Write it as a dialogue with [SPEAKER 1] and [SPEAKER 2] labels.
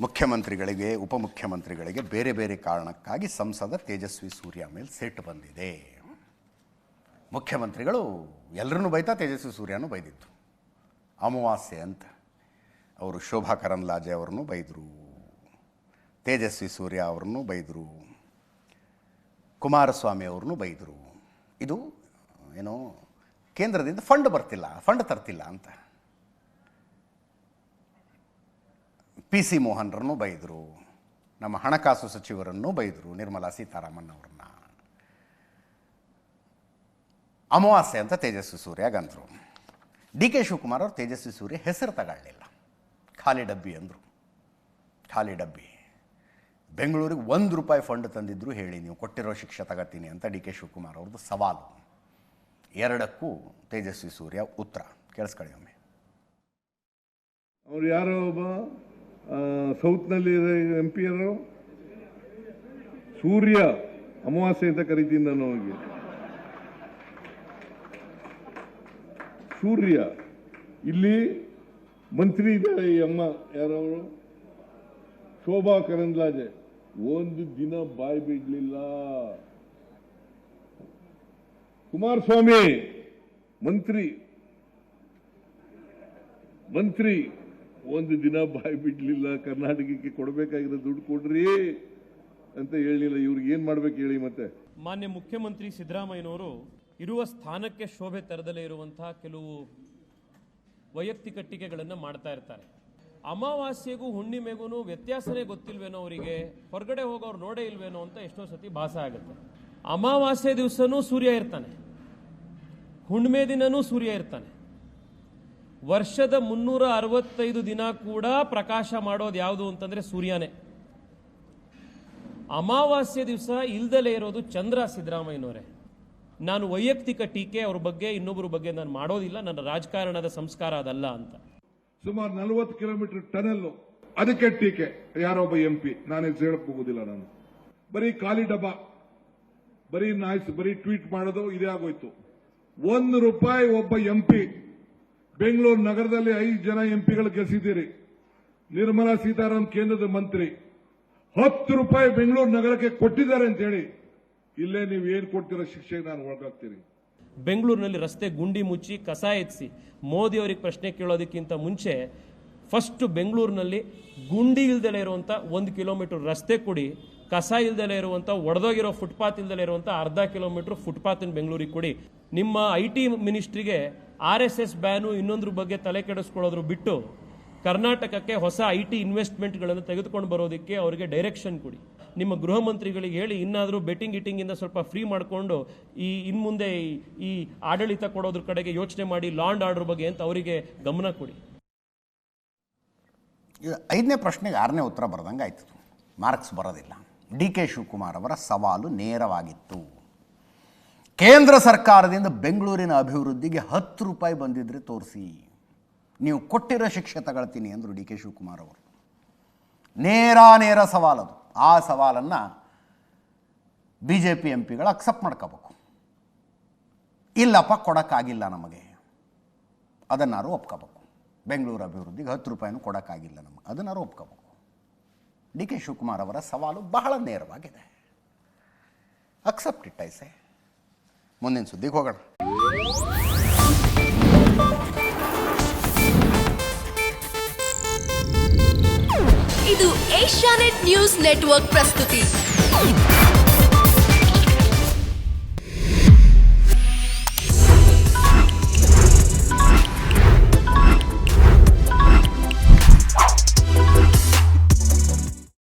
[SPEAKER 1] ಮುಖ್ಯಮಂತ್ರಿಗಳಿಗೆ, ಉಪಮುಖ್ಯಮಂತ್ರಿಗಳಿಗೆ ಬೇರೆ ಬೇರೆ ಕಾರಣಕ್ಕಾಗಿ ಸಂಸದ ತೇಜಸ್ವಿ ಸೂರ್ಯ ಮೇಲೆ ಸಿಟ್ಟು ಬಂದಿದೆ. ಮುಖ್ಯಮಂತ್ರಿಗಳು ಎಲ್ಲರನ್ನೂ ಬೈತಾ ತೇಜಸ್ವಿ ಸೂರ್ಯನೂ ಬೈದಿತ್ತು ಅಮಾವಾಸ್ಯೆ ಅಂತ ಅವರು ಶೋಭಾ ಕರಂದ್ಲಾಜೆ ಅವ್ರನ್ನೂ ಬೈದರು. ತೇಜಸ್ವಿ ಸೂರ್ಯ ಅವ್ರನ್ನೂ ಬೈದರು. ಕುಮಾರಸ್ವಾಮಿ ಅವ್ರನ್ನೂ ಬೈದರು. ಇದು ಏನೋ ಕೇಂದ್ರದಿಂದ ಫಂಡ್ ಬರ್ತಿಲ್ಲ ಫಂಡ್ ತರ್ತಿಲ್ಲ ಅಂತ. ಪಿ ಸಿ ಮೋಹನ್ರನ್ನು ಬೈದರು. ನಮ್ಮ ಹಣಕಾಸು ಸಚಿವರನ್ನು ಬೈದರು ನಿರ್ಮಲಾ ಸೀತಾರಾಮನ್ ಅವ್ರನ್ನ. ಅಮಾವಾಸ್ಯೆ ಅಂತ ತೇಜಸ್ವಿ ಸೂರ್ಯ ಅಂದರು ಡಿ ಕೆ ಶಿವಕುಮಾರ್ ಅವರು ತೇಜಸ್ವಿ ಸೂರ್ಯ ಹೆಸರು ತಗೊಳ್ಳಲಿಲ್ಲ ಖಾಲಿ ಡಬ್ಬಿ ಅಂದರು. ಖಾಲಿ ಡಬ್ಬಿ. ಬೆಂಗಳೂರಿಗೆ ಒಂದು ರೂಪಾಯಿ ಫಂಡ್ ತಂದಿದ್ದರು ಹೇಳಿ ನೀವು ಕೊಟ್ಟಿರೋ ಶಿಕ್ಷೆ ತಗೋತೀನಿ ಅಂತ ಡಿ ಕೆ ಶಿವಕುಮಾರ್ ಅವ್ರದ್ದು ಸವಾಲು. ಎರಡಕ್ಕೂ ತೇಜಸ್ವಿ ಸೂರ್ಯ ಉತ್ತರ. ಕೇಳಿಸ್ಕೊಳ್ಳಿ ಒಮ್ಮೆ.
[SPEAKER 2] ಅವ್ರು ಯಾರೋ ಒಬ್ಬ ಸೌತ್ನಲ್ಲಿ ಎಂ ಪಿ ಯಾರು ಸೂರ್ಯ ಅಮಾವಾಸ್ಯೆ ಅಂತ ಕರಿತೀನಿ ನಾನು ಅವನಿಗೆ. ಸೂರ್ಯ. ಇಲ್ಲಿ ಮಂತ್ರಿ ಇದ್ದಾರೆ ಈ ಅಮ್ಮ, ಯಾರವರು? ಶೋಭಾ ಕರಂದ್ಲಾಜೆ. ಒಂದು ದಿನ ಬಾಯಿ ಬಿಡ್ಲಿಲ್ಲ. ಕುಮಾರಸ್ವಾಮಿ, ಮಂತ್ರಿ. ಮಂತ್ರಿ. ಒಂದು ದಿನ ಬಾಯಿ ಬಿಡಲಿಲ್ಲ, ಕರ್ನಾಟಕಕ್ಕೆ ಕೊಡಬೇಕಾಗಿರೋ ದುಡ್ಡು ಕೊಡ್ರಿ ಅಂತ ಹೇಳಿಲ್ಲ. ಇವ್ರಿಗೆ ಏನ್ ಮಾಡ್ಬೇಕು ಹೇಳಿ ಮತ್ತೆ?
[SPEAKER 3] ಮಾನ್ಯ ಮುಖ್ಯಮಂತ್ರಿ ಸಿದ್ದರಾಮಯ್ಯನವರು ಇರುವ ಸ್ಥಾನಕ್ಕೆ ಶೋಭೆ ತರದಲ್ಲೇ ಇರುವಂತಹ ಕೆಲವು ವೈಯಕ್ತಿಕ ಟೀಕೆಗಳನ್ನು ಮಾಡ್ತಾ ಇರ್ತಾರೆ. ಅಮಾವಾಸ್ಯೆಗೂ ಹುಣ್ಣಿಮೆಗೂ ವ್ಯತ್ಯಾಸನೇ ಗೊತ್ತಿಲ್ವೇನೋ ಅವರಿಗೆ? ಹೊರಗಡೆ ಹೋಗೋರು ನೋಡೇ ಇಲ್ವೇನೋ ಅಂತ ಎಷ್ಟೋ ಸತಿ ಭಾಸ ಆಗುತ್ತೆ. ಅಮಾವಾಸ್ಯೆ ದಿವಸನೂ ಸೂರ್ಯ ಇರ್ತಾನೆ. ಹುಣ್ಣಿಮೆ ದಿನನೂ ಸೂರ್ಯ ಇರ್ತಾನೆ. ವರ್ಷದ ಮುನ್ನೂರ ಅರವತ್ತೈದು ದಿನ ಕೂಡ ಪ್ರಕಾಶ ಮಾಡೋದು ಯಾವುದು ಅಂತಂದ್ರೆ ಸೂರ್ಯನೇ. ಅಮಾವಾಸ್ಯ ದಿವಸ ಇಲ್ದಲೇ ಇರೋದು ಚಂದ್ರ ಸಿದ್ದರಾಮಯ್ಯನವರೇ. ನಾನು ವೈಯಕ್ತಿಕ ಟೀಕೆ ಅವ್ರ ಬಗ್ಗೆ, ಇನ್ನೊಬ್ಬರ ಬಗ್ಗೆ ನಾನು ಮಾಡೋದಿಲ್ಲ, ನನ್ನ ರಾಜಕಾರಣದ ಸಂಸ್ಕಾರ ಅದಲ್ಲ ಅಂತ.
[SPEAKER 2] ಸುಮಾರು ನಲವತ್ತು ಕಿಲೋಮೀಟರ್ ಟನಲ್ ಅದಕ್ಕೆ ಟೀಕೆ. ಯಾರೊಬ್ಬ ಎಂ ಪಿ ನಾನು ಹೇಳಬಹುದಿಲ್ಲ ನಾನು. ಬರೀ ಖಾಲಿ ಡಬ್ಬ, ಬರೀ ನಾಯ್ಸ್, ಬರೀ ಟ್ವೀಟ್ ಮಾಡೋದು ಇದೇ ಆಗೋಯ್ತು. ಒಂದು ರೂಪಾಯಿ ಒಬ್ಬ ಎಂ ಪಿ ಬೆಂಗಳೂರು ನಗರದಲ್ಲಿ ಐದು ಜನ ಎಂಪಿಗಳು ಪಿಗಳು ಗೆಲ್ಸಿದ್ದೀರಿ ನಿರ್ಮಲಾ ಸೀತಾರಾಮನ್ ಕೇಂದ್ರದ ಮಂತ್ರಿ. ಹತ್ತು ರೂಪಾಯಿ ಬೆಂಗಳೂರು ನಗರಕ್ಕೆ ಕೊಟ್ಟಿದ್ದಾರೆ ಅಂತ ಹೇಳಿ ಇಲ್ಲೇ ನೀವು ಏನ್ ಕೊಡ್ತಿರೋ ಶಿಕ್ಷೆಗೆ ನಾನು ಒಳಗಾಗ್ತೀರಿ
[SPEAKER 3] ಬೆಂಗಳೂರಿನಲ್ಲಿ ರಸ್ತೆ ಗುಂಡಿ ಮುಚ್ಚಿ ಕಸ ಎತ್ಸಿ ಮೋದಿ ಅವರಿಗೆ ಪ್ರಶ್ನೆ ಕೇಳೋದಕ್ಕಿಂತ ಮುಂಚೆ ಫಸ್ಟ್ ಬೆಂಗಳೂರಿನಲ್ಲಿ ಗುಂಡಿ ಇಲ್ದಲೇ ಇರುವಂಥ ಒಂದು ಕಿಲೋಮೀಟರ್ ರಸ್ತೆ ಕೊಡಿ. ಕಸ ಇಲ್ದಲೇ ಇರುವಂಥ ಒಡೆದೋಗಿರೋ ಫುಟ್ಪಾತ್ ಇಲ್ದಲೇ ಇರುವಂಥ ಅರ್ಧ ಕಿಲೋಮೀಟ್ರ್ ಫುಟ್ಪಾತಿನ ಬೆಂಗಳೂರಿಗೆ ಕೊಡಿ. ನಿಮ್ಮ ಐ ಟಿ ಮಿನಿಸ್ಟ್ರಿಗೆ ಆರ್ ಎಸ್ ಎಸ್ ಬ್ಯಾನು ಇನ್ನೊಂದ್ರ ಬಗ್ಗೆ ತಲೆ ಕೆಡಿಸ್ಕೊಳ್ಳೋದ್ರ ಬಿಟ್ಟು ಕರ್ನಾಟಕಕ್ಕೆ ಹೊಸ ಐ ಟಿ ಇನ್ವೆಸ್ಟ್ಮೆಂಟ್ಗಳನ್ನು ತೆಗೆದುಕೊಂಡು ಬರೋದಕ್ಕೆ ಅವರಿಗೆ ಡೈರೆಕ್ಷನ್ ಕೊಡಿ. ನಿಮ್ಮ ಗೃಹ ಮಂತ್ರಿಗಳಿಗೆ ಹೇಳಿ, ಇನ್ನಾದರೂ ಬೆಟ್ಟಿಂಗ್ ಇಟ್ಟಿಂಗಿಂದ ಸ್ವಲ್ಪ ಫ್ರೀ ಮಾಡಿಕೊಂಡು ಈ ಇನ್ಮುಂದೆ ಈ- ಆಡಳಿತ ಕೊಡೋದ್ರ ಕಡೆಗೆ ಯೋಚನೆ ಮಾಡಿ ಲಾಂಡ್ ಆರ್ಡರ್ ಬಗ್ಗೆ ಅಂತ ಅವರಿಗೆ ಗಮನ ಕೊಡಿ.
[SPEAKER 1] ಐದನೇ ಪ್ರಶ್ನೆಗೆ ಆರನೇ ಉತ್ತರ ಬರ್ದಂಗೆ ಆಯ್ತು ಮಾರ್ಕ್ಸ್ ಬರೋದಿಲ್ಲ. ಡಿ ಕೆ ಶಿವಕುಮಾರ್ ಅವರ ಸವಾಲು ನೇರವಾಗಿತ್ತು. ಕೇಂದ್ರ ಸರ್ಕಾರದಿಂದ ಬೆಂಗಳೂರಿನ ಅಭಿವೃದ್ಧಿಗೆ ಹತ್ತು ರೂಪಾಯಿ ಬಂದಿದ್ರೆ ತೋರಿಸಿ. ನೀವು ಕೊಟ್ಟಿರೋ ಶಿಕ್ಷೆ ತಗೊಳ್ತೀನಿ ಅಂದರು ಡಿ ಕೆ ಶಿವಕುಮಾರ್ ಅವರು. ನೇರ ನೇರ ಸವಾಲದು ಆ ಸವಾಲನ್ನು ಬಿ ಜೆ ಪಿ ಎಂ ಪಿಗಳು ಅಕ್ಸೆಪ್ಟ್ ಮಾಡ್ಕೋಬೇಕು. ಇಲ್ಲಪ್ಪ ಕೊಡೋಕ್ಕಾಗಿಲ್ಲ ನಮಗೆ. ಅದನ್ನಾರು ಒಪ್ಕೋಬೇಕು. ಬೆಂಗಳೂರು ಅಭಿವೃದ್ಧಿಗೆ ಹತ್ತು ರೂಪಾಯಿನೂ ಕೊಡೋಕ್ಕಾಗಿಲ್ಲ ನಮಗೆ. ಅದನ್ನಾರು ಒಪ್ಕೋಬೇಕು. ಡಿ ಕೆ ಶಿವಕುಮಾರ್ ಅವರ ಸವಾಲು ಬಹಳ ನೇರವಾಗಿದೆ. ಅಕ್ಸೆಪ್ಟ್ ಐಸೆ ಮುಂದಿನ ಸುದ್ದಿಗೆ ಹೋಗೋಣ.
[SPEAKER 4] ಇದು ಏಷ್ಯಾನೆಟ್ ನ್ಯೂಸ್ ನೆಟ್ವರ್ಕ್ ಪ್ರಸ್ತುತಿ.